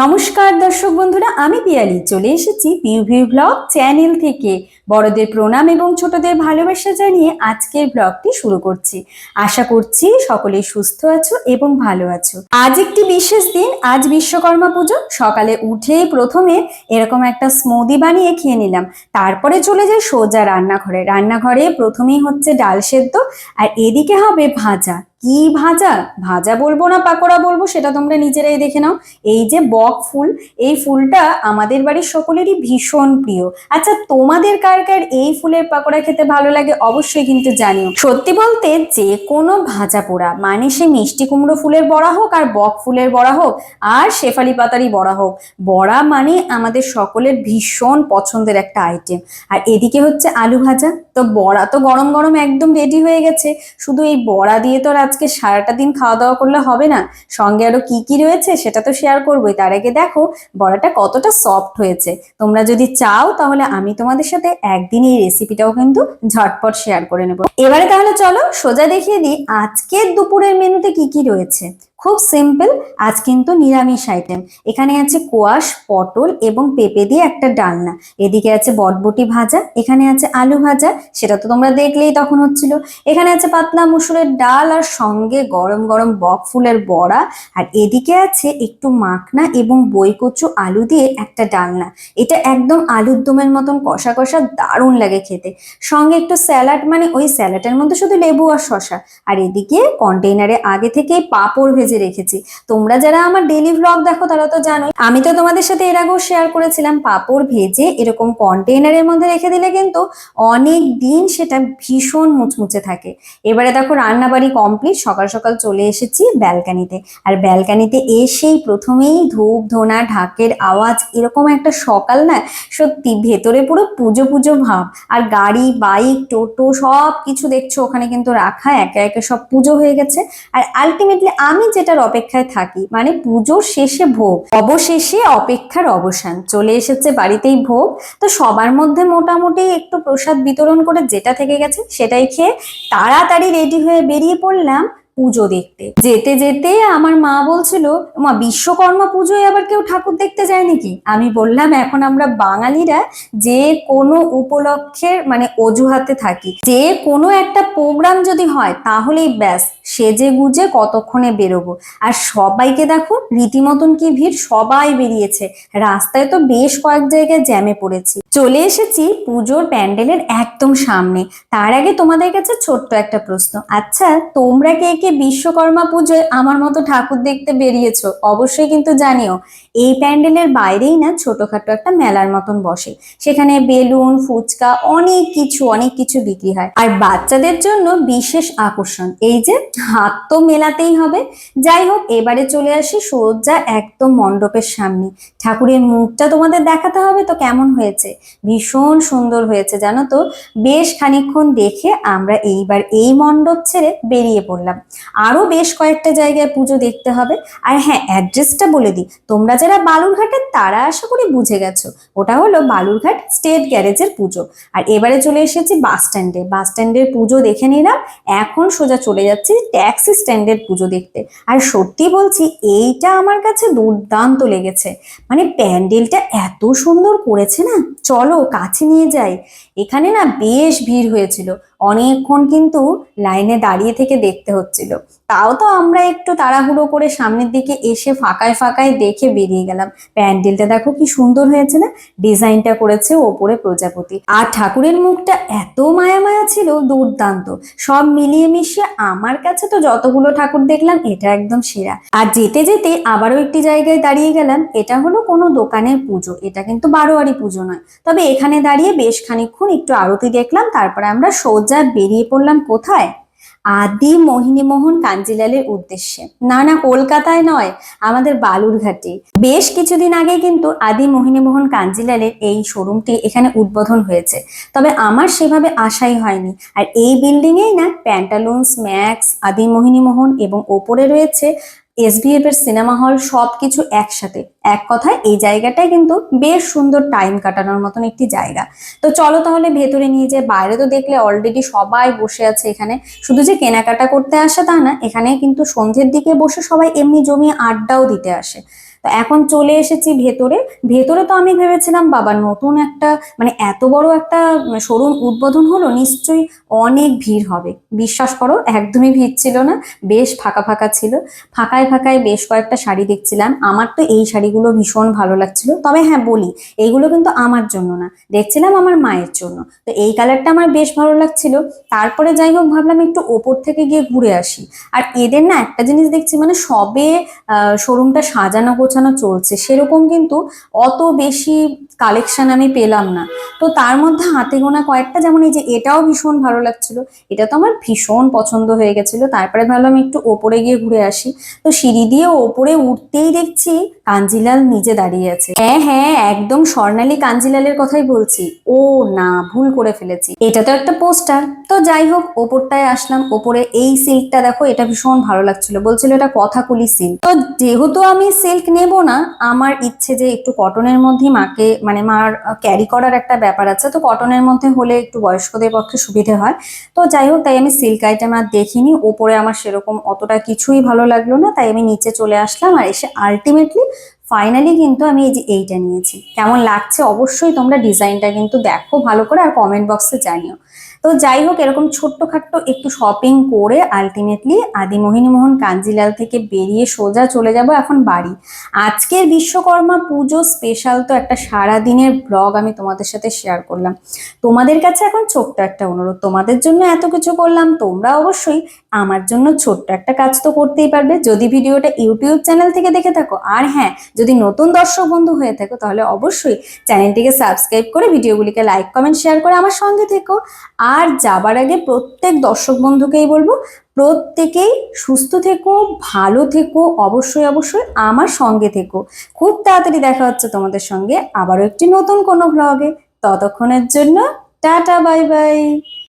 নমস্কার দর্শক বন্ধুরা, আমি পিয়ালি। চলে এসেছি পিউভি ব্লগ চ্যানেল থেকে। বড়দের প্রণাম এবং ছোটদের ভালোবাসা জানিয়ে আজকের ব্লগটি শুরু করছি। আশা করছি সকলে সুস্থ আছো এবং ভালো আছো। আজ একটি বিশেষ দিন, আজ বিশ্বকর্মা পুজো। সকালে উঠেই প্রথমে এরকম একটা স্মুদি বানিয়ে খেয়ে নিলাম। তারপরে চলে যাই সোজা রান্নাঘরে। রান্নাঘরে প্রথমেই হচ্ছে ডাল সেদ্ধ, আর এদিকে হবে ভাজা। কি ভাজা? ভাজা বলব না, পাকোড়া বলব, সেটা তোমরা নিজেরাই দেখে নাও। এই যে বক ফুল, এই ফুলটা আমাদের বাড়ির সকলেরই ভীষণ প্রিয়। আচ্ছা তোমাদের কার কার এই ফুলের পাকোড়া খেতে ভালো লাগে অবশ্যই কিন্তু জানিও। সত্যি বলতে যে কোনো ভাজা পোড়া মানে সে মিষ্টি কুমড়ো ফুলের বড়া হোক আর বক ফুলের বড়া হোক আর শেফালি পাতারই বড়া হোক, বড়া মানে আমাদের সকলের ভীষণ পছন্দের একটা আইটেম আর এদিকে হচ্ছে আলু ভাজা, তো বড়া তো গরম গরম একদম রেডি হয়ে গেছে। শুধু এই বড়া দিয়ে তো আর আজকে সারাটা দিন খাওয়া দাওয়া করলে হবে না? সঙ্গে আরও কি কি রয়েছে সেটা তো শেয়ার করবোই। তার আগে দেখো, বড়াটা কতটা সফট হয়েছে। তোমরা যদি চাও তাহলে আমি তোমাদের সাথে একদিন এই রেসিপিটাও কিন্তু ঝটপট শেয়ার করে নেব। এবারে তাহলে চলো সোজা দেখিয়ে দিই আজকের দুপুরের মেনুতে কি কি রয়েছে। খুব সিম্পল, আজ কিন্তু নিরামিষ আইটেম এখানে আছে কোয়াশ, পটল এবং পেঁপে দিয়ে একটা ডালনা। এদিকে আছে বটবটি ভাজা, এখানে আছে আলু ভাজা, সেটা তো তোমরা দেখলেই তখন হচ্ছিল। এখানে আছে পাতলা মুসুরের ডাল আর সঙ্গে গরম গরম বক ফুলের বড়া। আর এদিকে আছে একটু মাখনা এবং বই কচু আলু দিয়ে একটা ডালনা। এটা একদম আলুর দমের মতন কষা কষা দারুণ লাগে খেতে। সঙ্গে একটু স্যালাড মানে ওই স্যালাডের মধ্যে শুধু লেবু আর শশা আর এদিকে কন্টেইনারে আগে থেকে পাঁপড় ভেজে রেখেছি। তোমরা যারা আমার ডেলি ভ্লগ দেখো, তারা তো জানোই। আমি তো তোমাদের সাথে এর আগেও শেয়ার করেছিলাম, পাঁপড় ভেজে এরকম কন্টেইনারের মধ্যে রেখে দিলে কিন্তু অনেক দিন সেটা ভীষণ মুচমুচে থাকে। এবারে দেখো, রান্নাবাড়ি কমপ্লিট সকাল সকাল চলে এসেছি ব্যালকানিতে। আর ব্যালকানিতে এসেই প্রথমেই ধূপ, ধোনা, ঢাকের আওয়াজ, এরকম একটা সকাল না, সত্যি ভেতরে পুরো পুজো পুজো ভাব। আর গাড়ি, বাইক, টোটো সব কিছু দেখছ, ওখানে কিন্তু রাখা, একে একে সব পুজো হয়ে গেছে। আর আলটিমেটলি আমি যেটার অপেক্ষায় থাকি। মানে পুজোর শেষে ভোগ, অবশেষে অপেক্ষার অবসান। চলে এসেছে বাড়িতেই ভোগ। তো সবার মধ্যে মোটামুটি একটু প্রসাদ বিতরণ করে যেটা থেকে গেছে সেটাই খেয়ে তাড়াতাড়ি রেডি হয়ে বেরিয়ে পড়লাম। পুজো দেখতে। যেতে যেতে আমার মা বলছিল, মা, বিশ্বকর্মা পুজোয় আবার কেউ ঠাকুর দেখতে যায় নাকি? আমি বললাম, এখন আমরা বাঙালিরা যে কোনো উপলক্ষের মানে অজুহাতে থাকি। যে কোনো একটা প্রোগ্রাম যদি হয়, তাহলেই ব্যাস, সেজে গুজে কতক্ষণে বেরোবো। আর সবাইকে দেখো, রীতিমতন কি ভিড়, সবাই বেরিয়েছে। রাস্তায় তো বেশ কয়েক জায়গায় জ্যামে পড়েছি। চলে এসেছি পুজোর প্যান্ডেলের একদম সামনে। তার আগে তোমাদের কাছে ছোট্ট একটা প্রশ্ন। আচ্ছা তোমরা কে কে বিশ্বকর্মা পুজোয় আমার মতো ঠাকুর দেখতে বেরিয়েছো, অবশ্যই কিন্তু জানিও। এই প্যান্ডেলের বাইরেই না ছোটখাটো একটা মেলার মতন বসে। সেখানে বেলুন, ফুচকা, অনেক কিছু অনেক কিছু বিক্রি হয়। আর বাচ্চাদের জন্য বিশেষ আকর্ষণ, এই যে হাত তো মেলাতেই হবে। যাই হোক, এবারে চলে আসি সোজা একদম মণ্ডপের সামনে। ঠাকুরের মুখটা তোমাদের দেখাতে হবে তো কেমন হয়েছে? ভীষণ সুন্দর হয়েছে, জানো তো। বেশ খানিকক্ষণ দেখে আমরা এইবার এই মণ্ডপ ছেড়ে বেরিয়ে পড়লাম। আরও বেশ কয়েকটা জায়গায় পুজো দেখতে হবে। আর হ্যাঁ অ্যাড্রেসটা বলে দিই। তোমরা যারা বালুরঘাটের তারা আশা করি বুঝে গেছো। ওটা হলো বালুরঘাট স্টেট গ্যারেজের পুজো। আর এবারে চলে এসেছি বাস স্ট্যান্ডে বাস স্ট্যান্ডের পুজো দেখে নিলাম। এখন সোজা চলে যাচ্ছি ট্যাক্সি স্ট্যান্ডের পুজো দেখতে। আর সত্যি বলছি, এইটা আমার কাছে দুর্দান্ত লেগেছে। মানে প্যান্ডেলটা এত সুন্দর করেছে না? চলো কাছে নিয়ে যাই। এখানে না বেশ ভিড় হয়েছিল। অনেকক্ষণ কিন্তু লাইনে দাঁড়িয়ে থেকে দেখতে হচ্ছিল তাও তো আমরা একটু তাড়াহুড়ো করে সামনের দিকে এসে ফাঁকায় ফাঁকায় দেখে বেরিয়ে গেলাম। প্যান্ডেলটা দেখো কি সুন্দর হয়েছে না? ডিজাইনটা করেছে ওপরে প্রজাপতি। আর ঠাকুরের মুখটা এত মায়া মায়া ছিল, দুর্দান্ত। সব মিলিয়ে মিশিয়ে আমার কাছে তো যতগুলো ঠাকুর দেখলাম, এটা একদম সেরা। আর যেতে যেতে আবারও একটি জায়গায় দাঁড়িয়ে গেলাম। এটা হলো কোনো দোকানের পুজো। এটা কিন্তু বারোয়ারি পুজো নয়। তবে এখানে দাঁড়িয়ে বেশ খানিকক্ষণ একটু আরতি দেখলাম, তারপরে আমরা সোজা বেরিয়ে পড়লাম কোথায়? আদি মোহিনীমোহন কাঞ্জিলালের উদ্দেশ্যে। না না, কলকাতায় নয়, আমাদের বালুরঘাটে। বেশ কিছুদিন আগে কিন্তু আদি মোহিনীমোহন কাঞ্জিলালের এই শোরুমটি এখানে উদ্বোধন হয়েছে। তবে আমার সেভাবে আশাই হয়নি। আর এই বিল্ডিংয়েই না, প্যান্টালুন্স, ম্যাক্স, আদি মোহিনীমোহন এবং ওপরে রয়েছে এসবিএফ এর সিনেমা হল, সবকিছু একসাথে। এক কথায় এই জায়গাটাই কিন্তু বেশ সুন্দর টাইম কাটানোর মতন একটি জায়গা। তো চলো তাহলে ভেতরে নিয়ে যে বাইরে তো দেখলে অলরেডি সবাই বসে আছে এখানে। শুধু যে কেনাকাটা করতে আসে তা না, এখানে কিন্তু সন্ধ্যের দিকে বসে সবাই এমনি জমিয়ে আড্ডাও দিতে আসে। তো এখন চলে এসেছি ভেতরে। ভেতরে তো আমি ভেবেছিলাম, বাবা নতুন একটা মানে এত বড় একটা শোরুম উদ্বোধন হলো, নিশ্চয়ই অনেক ভিড় হবে। বিশ্বাস করো, একদমই ভিড় ছিল না, বেশ ফাঁকা ফাঁকা ছিল। ফাঁকায় ফাঁকায় বেশ কয়েকটা শাড়ি দেখছিলাম। আমার তো এই শাড়িগুলো ভীষণ ভালো লাগছিল। তবে হ্যাঁ বলি এইগুলো কিন্তু আমার জন্য না। দেখছিলাম আমার মায়ের জন্য। তো এই কালারটা আমার বেশ ভালো লাগছিল। তারপরে যাই হোক, ভাবলাম একটু ওপর থেকে গিয়ে ঘুরে আসি। আর এদের না একটা জিনিস দেখছি মানে সবে শোরুমটা সাজানো গোছানো চলছে। সেরকম কিন্তু অত বেশি কালেকশন আমি পেলাম না। তো তার মধ্যে হাতে গোনা কয়েকটা, যেমন এই যে এটাও ভীষণ ভালো লাগছিল। এটা তো আমার ভীষণ পছন্দ হয়ে গেছিল। তারপরে ভাবলাম একটু ওপরে গিয়ে ঘুরে আসি। তো সিঁড়ি দিয়ে ওপরে উঠতেই দেখছি কাঞ্জিলাল নিজে দাঁড়িয়ে আছে। হ্যাঁ হ্যাঁ একদম স্বর্ণালী কাঞ্জিলালের কথাই বলছি। ও না, ভুল করে ফেলেছি। এটা তো একটা পোস্টার। তো যাই হোক, ওপরটায় আসলাম। ওপরে এই সিল্কটা দেখো, এটা ভীষণ ভালো লাগছিল। বলছিল এটা কথাকুলি সিল্ক। তো যেহেতু আমি সিল্ক নেব না, আমার ইচ্ছে যে একটু কটনের মধ্যে মাকে মানে মার ক্যারি করার একটা ব্যাপার আছে, তো কটনের মধ্যে হলে একটু বয়স্কদের পক্ষে সুবিধে হয়। তো যাই হোক, তাই আমি সিল্ক আইটেম আর দেখিনি। ওপরে আমার সেরকম অতটা কিছুই ভালো লাগল না, তাই আমি নিচে চলে আসলাম আর এসে আলটিমেটলি ফাইনালি কিন্তু আমি এই যে এইটা নিয়েছি। কেমন লাগছে? অবশ্যই তোমরা ডিজাইনটা কিন্তু দেখো ভালো করে আর কমেন্ট বক্সে জানিও। তো যাই হোক, এরকম ছোট্টখাট্ট একটু শপিং করে আলটিমেটলি আদি মোহিনীমোহন কাঞ্জিলাল থেকে বেরিয়ে সোজা চলে যাব এখন বাড়ি। আজকের বিশ্বকর্মা পুজো স্পেশাল তো একটা সারা দিনের ব্লগ আমি তোমাদের সাথে শেয়ার করলাম। তোমাদের কাছে এখন ছোট্ট একটা অনুরোধ, তোমাদের জন্য এত কিছু করলাম, তোমরা অবশ্যই আমার জন্য ছোট্ট একটা কাজ তো করতেই পারবে। যদি ভিডিওটা ইউটিউব চ্যানেল থেকে দেখে থাকো, আর হ্যাঁ যদি নতুন দর্শক বন্ধু হয়ে থাকো, তাহলে অবশ্যই চ্যানেলটিকে সাবস্ক্রাইব করে ভিডিওগুলিকে লাইক কমেন্ট শেয়ার করে আমার সঙ্গে থেকো। আর যাবার আগে প্রত্যেক দর্শক বন্ধুকেই বলব, প্রত্যেকেই সুস্থ থেকো, ভালো থেকো, অবশ্যই অবশ্যই আমার সঙ্গে থেকো। খুব তাড়াতাড়ি দেখা হচ্ছে তোমাদের সঙ্গে আবারও একটি নতুন কোনো ব্লগে ততক্ষণের জন্য টাটা, বাই বাই।